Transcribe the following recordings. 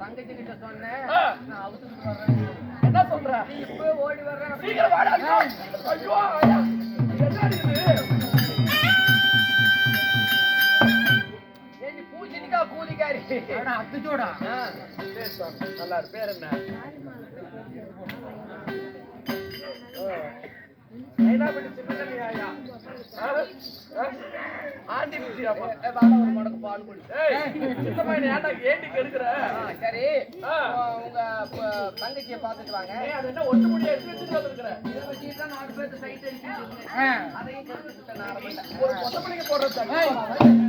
தங்கச்சி கிட்ட சொன்னேன். என்ன சொல்ற? நீ இப்பவே ஓடி வர்றேன் ஐயோ. என்னடி இது? கூலிக்காரி. அத்துச்சோடா. நல்லா இருக்கு. பேர் என்ன? ஐயா. ஒரு மடக்கு பால் குடி ஏய், சின்ன பையனை ஏன்டா ஏண்டி கெடுக்குற? சரி உங்க தங்கச்சியை பார்த்துட்டு வாங்க ஏய், அது என்ன ஒட்டு முடியா எடுத்து வச்சுட்டு வந்திருக்கிற? இதை வச்சுட்டு தான் நாலு பேருக்கு சைட் அடிச்சு. அதையும். ஒரு போடுறது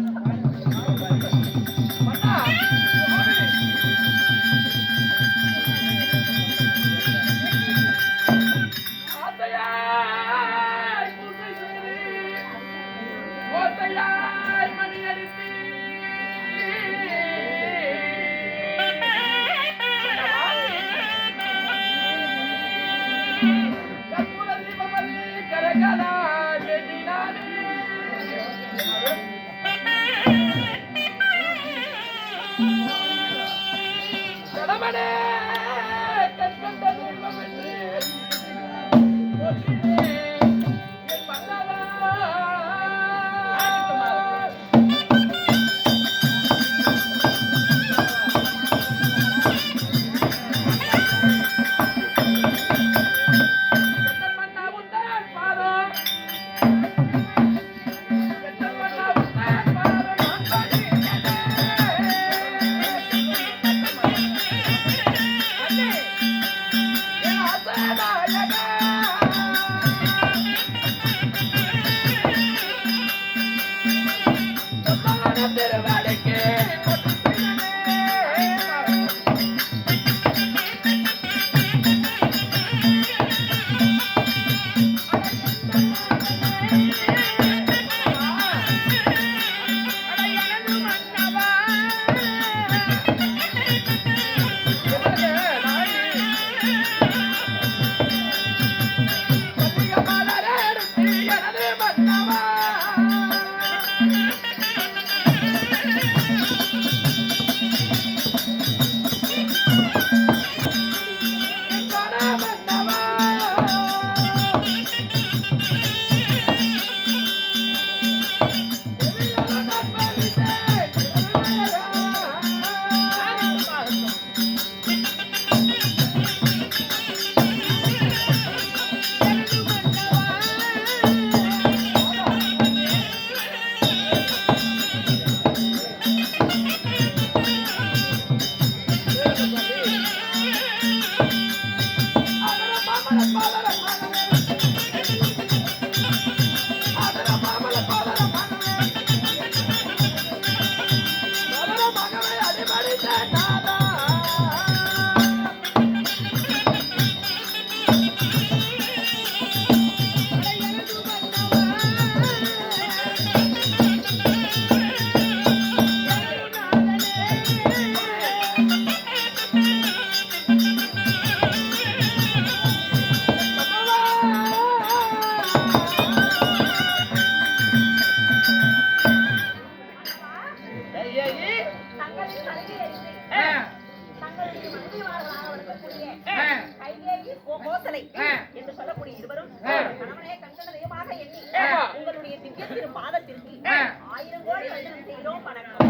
பாதத்திற்கு. ஆயிரம் கோடி வந்தனம் செய்கிறோம் வணக்கம்.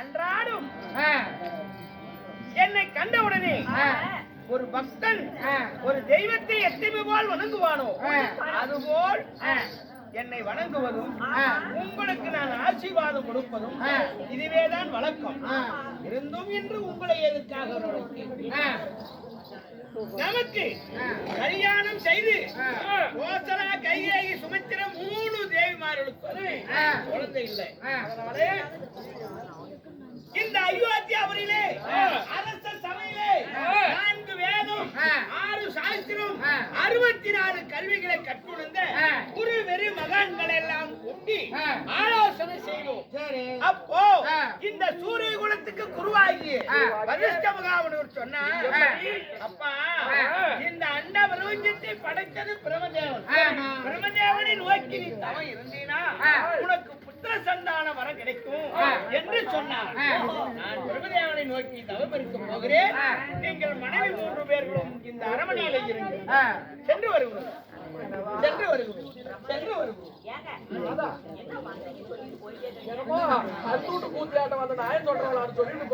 அன்றாடும். என்னை கண்டவுடனே. ஒரு பக்தன். ஒரு தெய்வத்தை எத்தனை போல் வணங்குவானோ. அதுபோல். என்னை வணங்குவதும். உங்களுக்கு நான் ஆசீர்வாதம் கொடுப்பதும். இதுவேதான் வழக்கம். இருந்தும் இன்று உங்களை? ஆ. நமக்கு. கல்யாணம் செய்து. கோசலா கைகேயி சுமித்திர மூணு தேவிமார்களுக்கு. குழந்தை இல்லை. அதனாலே இந்த அயோத்தியாபுரியிலே. அரச சபையிலே. நான்கு அறுபத்தி நாலு கல்விகளை கற்றுணர்ந்த. குரு வெறி மகான்கள் எல்லாம் கூட்டி. ஆலோசனை செய்வோம் அப்போ. இந்த சூரிய குலத்துக்கு குருவாகி மகாமுனிவர் சொன்னார் ஆ. அப்பா. இந்த அண்ட பிரபஞ்சத்தை படைத்தது பிரமதேவன். பிரமதேவனை நோக்கி நீ தவம் இருந்தீனா புத்திர சந்தான வர கிடைக்கும். என்று சொன்னார். நான் பிரமதேவனை நோக்கி தவம் இருக்க போகிறேன். நீங்கள் மனைவி மூன்று பேர்களும் இந்த அரமனையில இருங்கள். சென்று வருகிறோம் அத்தூட்டு கூத்தியாட்டம் வந்த நாயம் சொல்றவளான்னு சொல்லிட்டு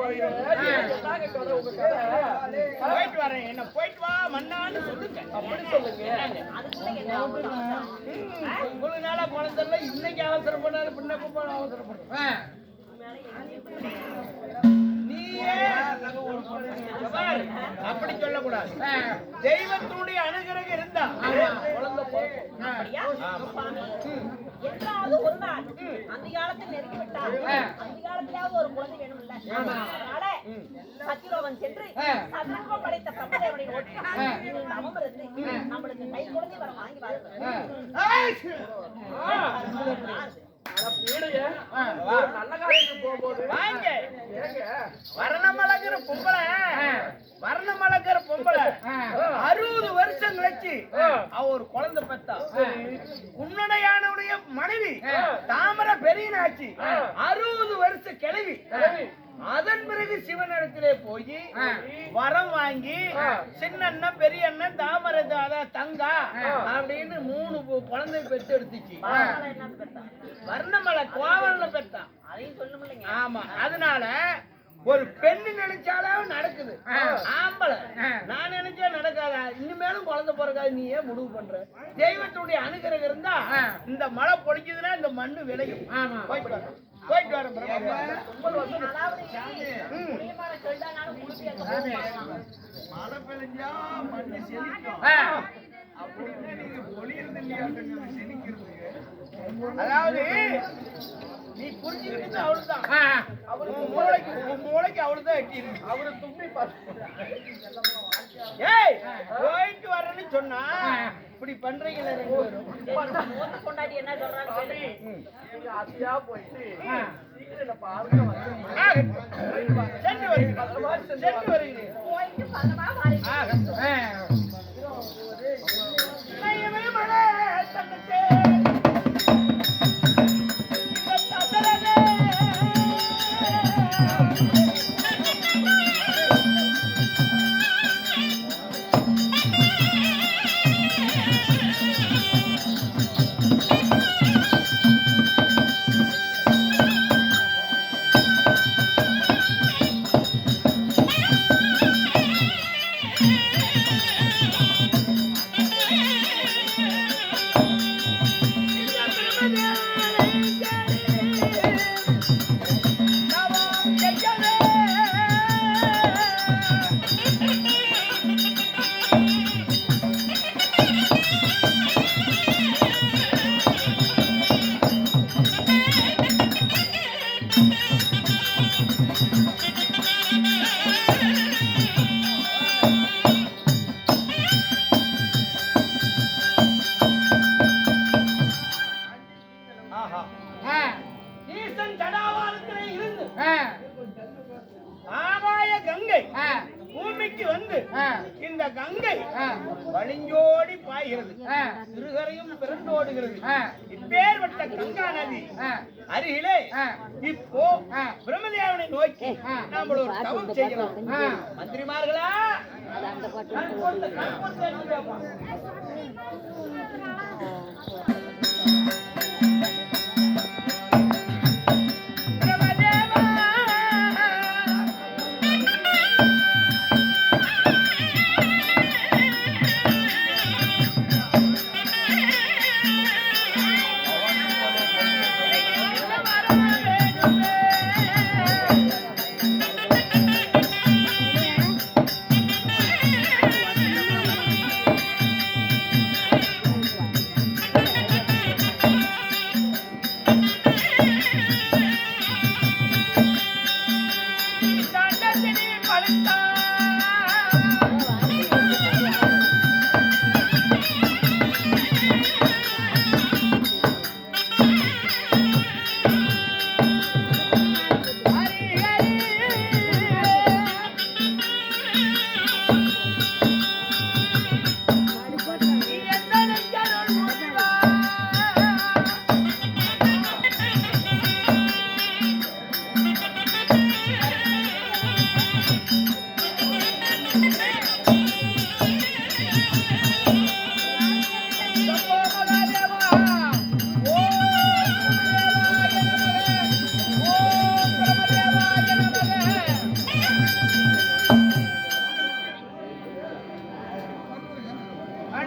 போயிட்டு வரேன். என்ன போயிட்டு வா மன்னான்னு சொல்லுங்க. அப்படி சொல்லுங்க. அவசரம்? இவ்வளவு நாளா குழந்தை இன்னைக்கு அவசரப்படாது பின்ன போன அவசரப்படும். ஆ. அப்படி சொல்லக்கூடாது. தெய்வத்தினுடைய அனுகிரகம் இருந்தா என்றாவது ஒரு நாள் அந்த காலத்தில் நெருங்கி விட்டால். அந்த காலத்திலாவது ஒரு குழந்தை வேணும்ல ஆமா. அதனால சத்திரோகன் சென்று. சதுரங்கம் படைத்த பிரம்மதேவனை. தவம் இருந்து நம்மளுக்கு கை குழந்தை வர வாங்கி ஆ. வாழ்க்கை ஆனா பீடைய ஆ. ஒரு நல்ல காரியத்துக்கு போகும்போது வாங்க ஏங்க வர்ணம் அழகிற பொம்பளை ஆ. வர்ணம் அழகிற பொம்பளை. அறுபது வருஷம் கழிச்சு அவ ஒரு குழந்தை பெத்தா உன்னுடையானுடைய மனைவி. தாமரை பெரியனாச்சு அறுபது வருஷ கிழவி கிழவி. அதன் பிறகு சிவனிடத்திலே போய். வரம் வாங்கி. சின்ன பெரிய அண்ணன் தாமரை தங்கா. அப்படின்னு மூணு குழந்தை பெத்து எடுத்துச்சு வர்ணமலை கோவலனை பெத்தான் அதையும் சொல்லுமில்லைங்க ஆமா. அதனால ஒரு பெண்ணு நினைச்சாலும் நடக்குது. ஆம்பளை. நான் நினைச்சா நடக்காதா? இனிமேலும் குழந்தை பிறக்காது நீ ஏன் முடிவு பண்ற? தெய்வத்துடைய அனுகிரகம் இருந்தா. இந்த மழை பொழிக்குதுன்னா இந்த மண்ணு விளையும். போயிட்டு வர. போயிட்டு மழை பெஞ்சா மண்ணு செழிக்கும். அப்படின்னா நீங்க பொழியறது இல்லையா? செழிக்கிறது. அதாவது நீ புரிஞ்சுக்கிட்டு அவ்வளவுதான். உன் மூளைக்கு மூளைக்கு அவ்வளவுதான் எட்டி இருக்கு. அவரு தும்பி பார்த்து ஏய் போயிட்டு வரேன்னு சொன்னா. இப்படி பண்றீங்களே கொண்டாடி என்ன சொல்றான்னு கேளு எங்க அத்தியா போயிட்டு. சீக்கிரம் பாருங்க சென்று வருகிறேன் சென்று வருகிறேன் போயிட்டு பதமா பூமிக்கு வந்து. இந்த கங்கை. வழிஞ்சோடி பாய்கிறது. சிறுகரையும் பிறந்தோடுகிறது. இப்பேற்பட்ட கங்கா நதி. அருகிலே. இப்போ. பிரம்மதேவனை நோக்கி. நாம ஒரு தவம் செய்யலாம். மந்திரிமார்களா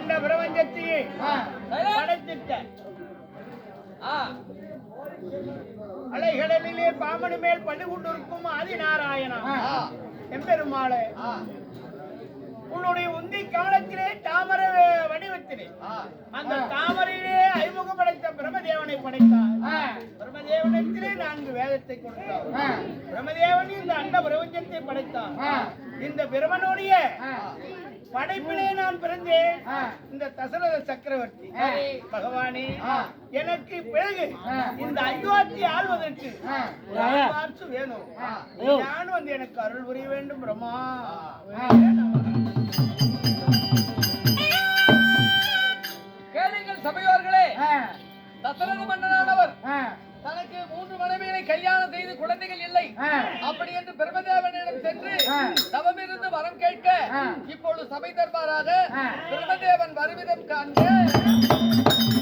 இந்த பிரபஞ்சத்தையே படைத்திட்ட. அலைகடலிலே பாமனு மேல் பள்ளி கொண்டிருக்கும் ஆதிநாராயணா. எம்பெருமாளே. உன்னுடைய உந்தி கவனத்திலே தாமர வடிவத்திலே. அந்த தாமரையிலே அறிமுகப்படுத்த பிரமதேவனை படைத்தார். பிரமதேவனத்திலே நான்கு வேதத்தை கொடுத்தார். பிரமதேவன் இந்த அண்ட பிரபஞ்சத்தை படைத்தார் இந்த பிரமனுடைய படைப்பிலே நான் பிறந்தேன். இந்த தசரத சக்கரவர்த்தி பகவானே எனக்கு பிறகு இந்த அயோத்தி ஆள்வதற்கு அரசு வேணும். நான் வந்து எனக்கு அருள் புரிய வேண்டும் பிரம்மா. தவமிருந்து வரம் கேட்க இப்பொழுது சபை தர்பாராக பிரம்மதேவன் வருவிதம் காண்க.